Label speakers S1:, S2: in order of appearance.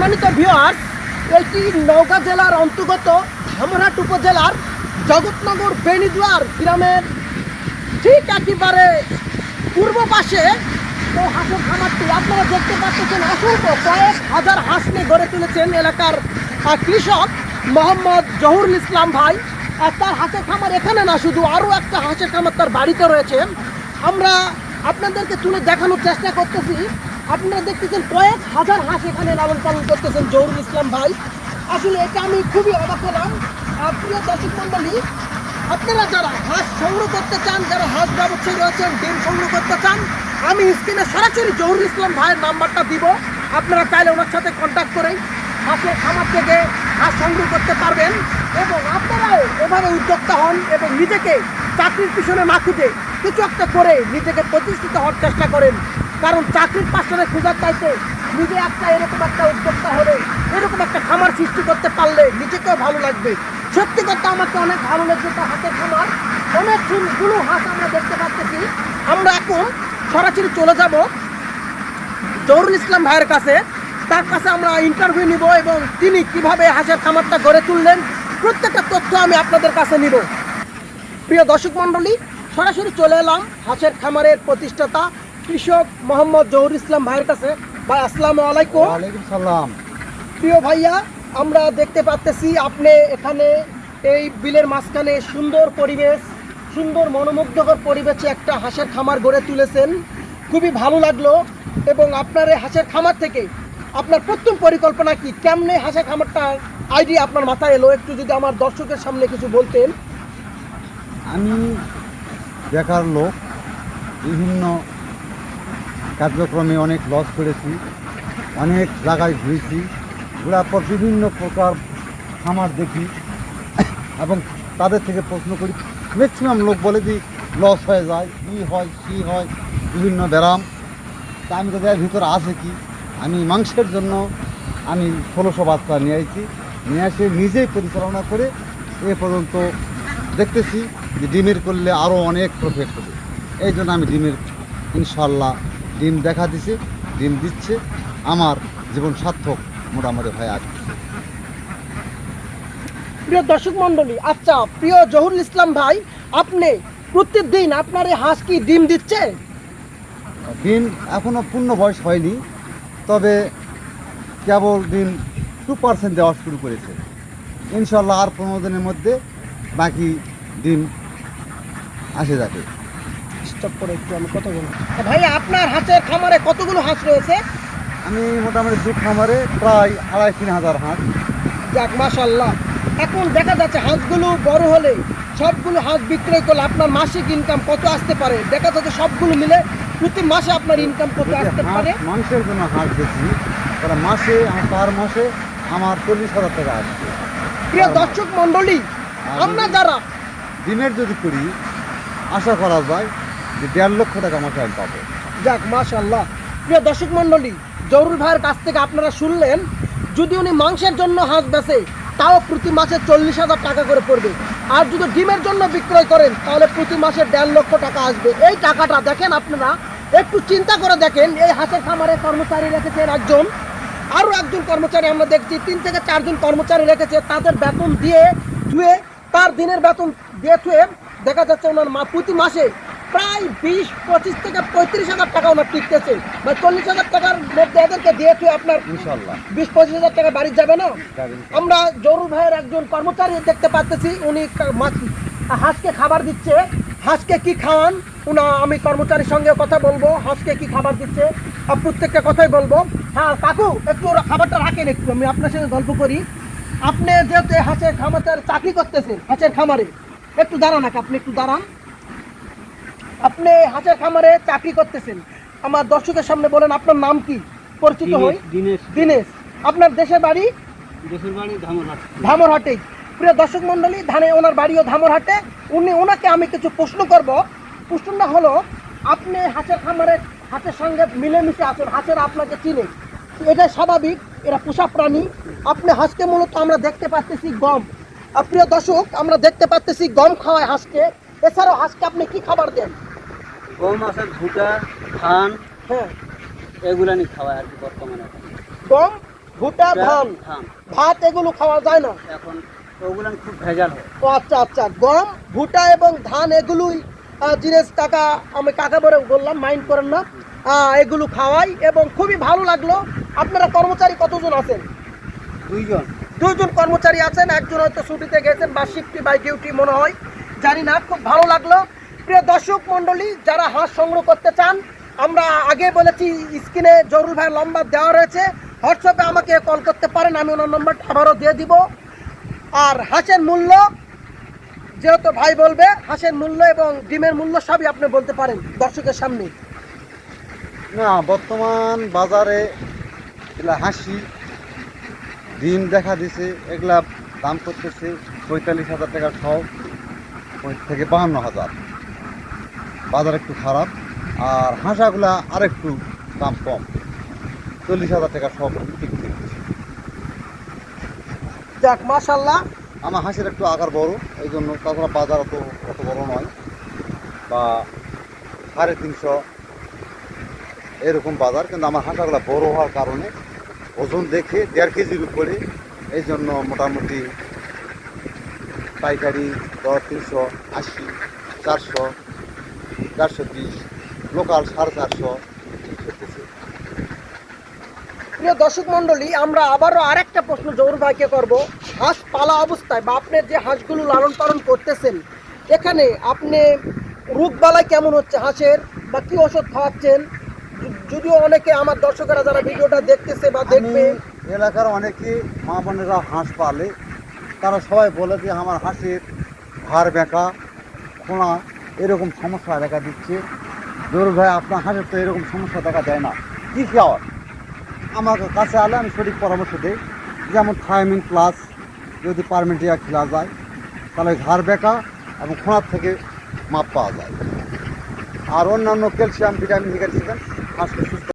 S1: সম্মানিত ভিউয়ার্স এটি নওগাঁ জেলার অন্তর্গত ধামরহাট উপজেলার জগৎনগর বেনিদুয়ার গ্রামের ঠিক একেবারে পূর্ব পাশে এই হাঁসের খামারটি আপনারা দেখতে পাচ্ছেন অসংখ্য কয়েক হাজার হাঁস নিয়ে গড়ে তুলেছেন এলাকার কৃষক মোহাম্মদ জহুরুল ইসলাম ভাই। আর তার হাঁসের খামার এখানে না, শুধু আরও একটা হাঁসের খামার তার বাড়িতে রয়েছে। আমরা আপনাদেরকে তুলে দেখানোর চেষ্টা করতেছি। আপনারা দেখতেছেন কয়েক হাজার হাঁস এখানে লালন পালন করতেছেন জহুরুল ইসলাম ভাই। আসলে এটা আমি খুবই অবাক হলাম। প্রিয় দর্শক মণ্ডলী, আপনারা যারা হাঁস সংগ্রহ করতে চান, যারা হাঁস ব্যবসায়ী রয়েছেন, ডিম সংগ্রহ করতে চান, আমি স্ক্রিনে সরাসরি জহুরুল ইসলাম ভাইয়ের নাম্বারটা দিব। আপনারা চাইলে ওনার সাথে কন্ট্যাক্ট করেই হাঁসের খামার থেকে হাঁস সংগ্রহ করতে পারবেন। এবং আপনারাও এভাবে উদ্যোক্তা হন এবং নিজেকে চাকরির পিছনে না কিছু একটা করে নিজেকে প্রতিষ্ঠিত হওয়ার চেষ্টা করেন। কারণ চাকরির পাশে খোঁজার চাইতে নিজে একটা এরকম একটা উদ্যোক্তা হলে, এরকম একটা খামার সৃষ্টি করতে পারলে নিজেকেও ভালো লাগবে। সত্যি কথা আমাকে অনেক ভালো লাগছে তার হাতের খামার। অনেকগুলো হাঁস আমরা দেখতে পাচ্ছি। আমরা এখন সরাসরি চলে যাব জহুরুল ইসলাম ভাইয়ের কাছে। তার কাছে আমরা ইন্টারভিউ নিব এবং তিনি কীভাবে হাঁসের খামারটা গড়ে তুললেন, প্রত্যেকটা তথ্য আমি আপনাদের কাছে নিব। প্রিয় দর্শক মণ্ডলী, সরাসরি চলে এলাম হাঁসের খামারের প্রতিষ্ঠাতা কৃষক মোহাম্মদ জহুর ইসলাম ভাইয়ের কাছে ভাই আসসালামু আলাইকুম।
S2: ওয়ালাইকুম সালাম।
S1: প্রিয় ভাইয়া আমরা দেখতে পাচ্তেছি আপনি এখানে এই বিলের মাঝখানে সুন্দর পরিবেশ সুন্দর মনোমুগ্ধকর পরিবেশে একটা হাঁসের খামার গড়ে তুলেছেন। খুবই ভালো লাগল এবং আপনার এই হাঁসের খামার থেকে আপনার প্রথম পরিকল্পনা কি? কেমনে হাঁসের খামারটা আইডিয়া আপনার মাথায় এলো? একটু যদি আমার দর্শকের সামনে কিছু বলতেন।
S2: আমি বেকার লোক বিভিন্ন কার্যক্রমে অনেক লস করেছি, অনেক জায়গায় ঘুরেছি, ঘোরার পর বিভিন্ন প্রকার খামার দেখি এবং তাদের থেকে প্রশ্ন করি ম্যাক্সিমাম লোক বলে যে লস হয়ে যায় ই হয় সি হয়, বিভিন্ন ব্যায়াম। তা আমি তাদের ভিতরে আছে কি? আমি মাংসের জন্য আমি ষোলোশো বাচ্চা নিয়ে আসছি নিয়ে এসে নিজেই পরিচালনা করে এ পর্যন্ত দেখতেছি যে ডিমের করলে আরও অনেক প্রফিট হবে। এই জন্য আমি ডিমের ইনশাল্লাহ ডিম দেখা দিছে ডিম দিচ্ছে। আমার জীবন সার্থক মোটামুটি হয়ে আসছে
S1: প্রিয় দর্শক মণ্ডলী আচ্ছা প্রিয় জহুরুল ইসলাম ভাই আপনি প্রত্যেকদিন আপনার এই হাঁস কি ডিম দিচ্ছে?
S2: ডিম এখনও পূর্ণ বয়স হয়নি তবে কেবল ডিম টু পার্সেন্ট দেওয়া শুরু করেছে। ইনশাল্লাহ আর পনেরো দিনের মধ্যে বাকি ডিম আসে যাবে।
S1: স্টপ করে একটু আমি কথা বলব ভাই আপনার হাঁসের খামারে কতগুলো হাঁস রয়েছে?
S2: আমি মোটামুটি দু খামারে প্রায় আড়াই তিন হাজার হাঁস।
S1: যাক মাশাল্লাহ এখন দেখা যাচ্ছে হাঁসগুলো বড় হলে সবগুলো হাঁস বিক্রয় করলে আপনার মাসিক ইনকাম কত আসতে পারে? দেখা যাচ্ছে সবগুলো মিলে প্রতি মাসে আপনার ইনকাম কত আসতে পারে?
S2: মাংসের জন্য হাঁস বেশি তাহলে মাসে পার মাসে আমার চল্লিশ হাজার টাকা আসবে
S1: প্রিয় দর্শক মণ্ডলী আমরা যারা
S2: ডিমের যদি করি আশা করা যায় যে দেড় লক্ষ টাকা মাসে আমি পাবো।
S1: যাক মাশাল্লাহ প্রিয় দর্শক মণ্ডলী, জরুর ভাইয়ের কাছ থেকে আপনারা শুনলেন, যদি উনি মাংসের জন্য হাঁস বেচে, তাও প্রতি মাসে চল্লিশ হাজার টাকা করে পড়বে। আর যদি ডিমের জন্য বিক্রয় করেন, তাহলে প্রতি মাসে দেড় লক্ষ টাকা আসবে। এই টাকাটা দেখেন আপনারা, একটু চিন্তা করে দেখেন, এই হাঁসের খামারে কর্মচারী রেখেছেন একজন, আরও একজন কর্মচারী আমরা দেখছি, তিন থেকে চারজন কর্মচারী রেখেছে, তাদের বেতন দিয়ে ধুয়ে, তার দিনের বেতন দিয়ে ধুয়ে, দেখা যাচ্ছে ওনার প্রতি মাসে প্রায় বিশ পঁচিশ থেকে পঁয়ত্রিশ হাজার টাকা ওনার টিকতেছে। বা চল্লিশ হাজার টাকার মধ্যে এদেরকে দিয়ে ধুয়ে আপনার বিশ পঁচিশ হাজার টাকা বাড়ি যাবে না? আমরা জরুর ভাইয়ের একজন কর্মচারী দেখতে পাচ্তেছি উনি মাছ- হাঁসকে খাবার দিচ্ছে। হাঁসকে কি খাওয়ান? উনা আমি কর্মচারীর সঙ্গে কথা বলব। হাঁসকে কি খাবার দিচ্ছে? আর প্রত্যেকটা কথাই বলব। হ্যাঁ কাকু একটু ওরা খাবারটা রাখেন একটু আমি আপনার সঙ্গে গল্প করি। আপনি যেহেতু হাঁসের খামারের চাকরি করতেছেন হাঁসের খামারে একটু দাঁড়ান আপনি একটু দাঁড়ান। আপনি হাঁসের খামারে চাকরি করতেছেন। আমার দর্শকের সামনে বলেন আপনার নাম কি? পরিচিত হই।
S3: দিনেশ।
S1: দিনেশ আপনার দেশের বাড়ি?
S3: দেশের বাড়ি ধামরহাট।
S1: ধামরহাটে প্রিয় দর্শক মণ্ডলী ধানে ওনার বাড়িও ধামরহাটে। উনি ওনাকে আমি কিছু প্রশ্ন করব। প্রশ্নটা হলো আপনি হাঁসের খামারে হাঁসের সঙ্গে মিলেমিশে আছেন হাঁসের আপনাকে চিনে। এটা স্বাভাবিক এরা পোষা প্রাণী। আপনি হাঁসকে মূলত আমরা দেখতে পাচ্তেছি গম। প্রিয় দর্শক আমরা দেখতে পাচ্তেছি গম খাওয়ায় হাঁসকে। এছাড়াও হাঁসকে আপনি কি খাবার দেন?
S3: গম আছে ভুটা ধান
S1: হ্যাঁ।
S3: এগুলা নিয়ে খাওয়ায় আর কি বর্তমানে।
S1: গম ভুট্টা ধান
S3: ধান
S1: ভাত এগুলো খাওয়া যায় না।
S3: এখন ওগুলো খুব ভেজাল হয়।
S1: ও আচ্ছা আচ্ছা। গম ভুট্টা এবং ধান এগুলোই জিনিস কাকা আমি কাকা বলে বললাম মাইন্ড করেন না। এগুলো খাওয়াই এবং খুবই ভালো লাগল। আপনারা কর্মচারী কতজন আছেন?
S3: দুইজন।
S1: দুইজন কর্মচারী আছেন একজন হয়তো ছুটিতে গেছেন বা শিফটি বাই ডিউটি মনে হয়। জানি না খুব ভালো লাগল। প্রিয় দর্শক মণ্ডলী, যারা হাঁস সংগ্রহ করতে চান, আমরা আগে বলেছি, স্ক্রিনে জরুল ভাই নম্বর দেওয়া রয়েছে। হোয়াটসঅ্যাপে আমাকে কল করতে পারেন, আমি ওনার নম্বরটা আবারও দিয়ে দিব। আর হাঁসের মূল্য, যেহেতু ভাই বলবে, হাঁসের মূল্য এবং ডিমের মূল্য সবই আপনি বলতে পারেন দর্শকের সামনে।
S2: না, বর্তমান বাজারে এগুলা হাসি, ডিম দেখা দিছে, এগুলা দাম করতেছে পঁয়তাল্লিশ হাজার টাকা পঁয়- থেকে বাহান্ন হাজার। বাজার একটু খারাপ, আর হাঁসাগুলা আরেকটু দাম কম। চল্লিশ হাজার টাকা সহ বিক্রি হচ্ছে
S1: যাক মাশাল্লাহ
S2: আমার হাঁসের একটু আকার বড় এই জন্য তাছাড়া বাজার অত অত বড় নয়, বা সাড়ে তিনশো এরকম বাজার, কিন্তু আমার হাঁসাগুলো বড় হওয়ার কারণে ওজন দেখে দেড় কেজির উপরে এই জন্য মোটামুটি পাইকারি দশ তিনশো, আশি, চারশো চারশো বিশ লোকাল সাড়ে চারশো।
S1: প্রিয় দর্শক মণ্ডলী আমরা আবারও আরেকটা প্রশ্ন জৌর ভাইকে করব। হাঁস পালা অবস্থায় বা আপনি যে হাঁসগুলো লালন পালন করতেছেন এখানে আপনি রোগবালাই কেমন হচ্ছে হাঁসের বা কি ওষুধ খাওয়াচ্ছেন? যদিও অনেকে আমার দর্শকেরা যারা ভিডিওটা দেখতেছে বা দেখবে
S2: এলাকার অনেকে মা বোনেরা হাঁস পালে। তারা সবাই বলে যে আমার হাঁসের ঘাড় বেঁকা খোঁড়া এরকম সমস্যা দেখা দিচ্ছে। জরুর ভাই, আপনার হাঁসের তো এরকম সমস্যা দেখা দেয় না। কী খাওয়ার? আমার কাছে আলে আমি সঠিক পরামর্শ দিই। যেমন থায়ামিন প্লাস, যদি পারমেন্টিয়া খেলা যায়, তাহলে ঘাড় বেঁকা এবং খোঁড়ার থেকে মাপ পাওয়া যায়। আর অন্যান্য ক্যালসিয়াম, ভিটামিন ক্যালসিয়াম হাঁসকে সুস্থ